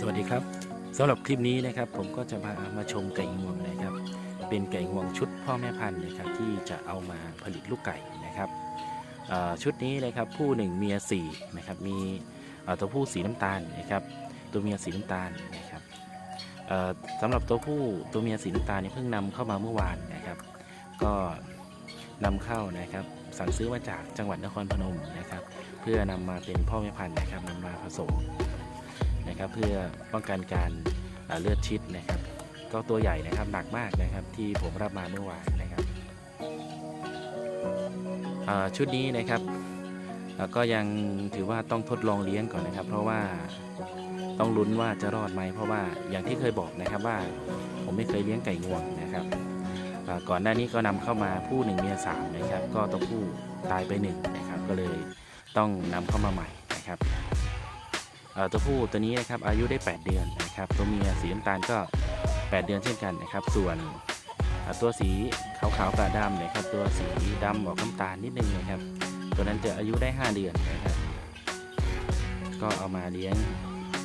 สวัสดีครับสำหรับคลิปนี้นะครับผมก็จะมามาชมไก่งวงนะครับ เป็นไก่งวงชุดพ่อแม่พันธุ์นะครับที่จะเอามาผลิตลูกไก่นะครับชุดนี้นะครับผู้หนึ่งเมียสี่นะครับมีตัวผู้สีน้ำตาลนะครับตัวเมียสีน้ำตาลนะครับสำหรับตัวผู้ตัวเมียสีน้ำตาลนี่เพิ่งนำเข้ามาเมื่อวานนะครับ ก็นำเข้านะครับสั่งซื้อมาจากจังหวัดนครพนมนะครับ เพื่อนำมาเป็นพ่อแม่พันธุ์นะครับนำมาผสม นะครับเพื่อป้องกันการเลือดชิดนะครับก็ตัวใหญ่นะครับหนักมากนะครับที่ผมรับมาเมื่อวานนะครับชุดนี้นะครับก็ยังถือว่าต้องทดลองเลี้ยงก่อนนะครับ เพราะว่าต้องลุ้นว่าจะรอดไหมเพราะว่าอย่างที่เคยบอกนะครับว่าผมไม่เคยเลี้ยงไก่งวงนะครับก่อนหน้านี้ก็นำเข้ามาผู้หนึ่งเมียสามนะครับ ก็ตัวผู้ตายไปหนึ่งนะครับ ก็เลยต้องนำเข้ามาใหม่นะครับ ตัวผู้ตัวนี้นะครับอายุได้ 8 เดือนนะครับตัวเมียสีน้ำตาลก็ 8 เดือนเช่นกันนะครับ ส่วนตัวสีขาวๆกับดำนะครับตัวสีดำออกน้ำตาลนิดนึงนะครับ ตัวนั้นจะอายุได้ 5 เดือนนะครับ ก็เอามาเลี้ยง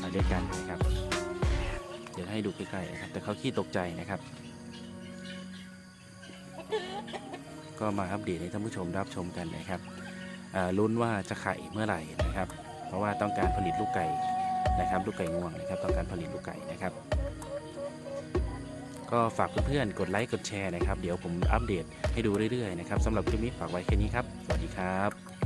มาด้วยกันนะครับ เดี๋ยวให้ดูใกล้ๆนะครับ แต่เขาขี้ตกใจนะครับ ก็มาอัปเดตให้ท่านผู้ชมรับชมกันนะครับลุ้นว่าจะไข่เมื่อไหร่นะครับ ราะว่าต้องการผลิตลูกไก่นะครับ ลูกไก่งวงนะครับ ต้องการผลิตลูกไก่นะครับ ก็ฝากเพื่อนๆกดไลค์กดแชร์นะครับ เดี๋ยวผมอัปเดตให้ดูเรื่อยๆนะครับสำหรับคลิปนี้ฝากไว้แค่นี้ครับ สวัสดีครับ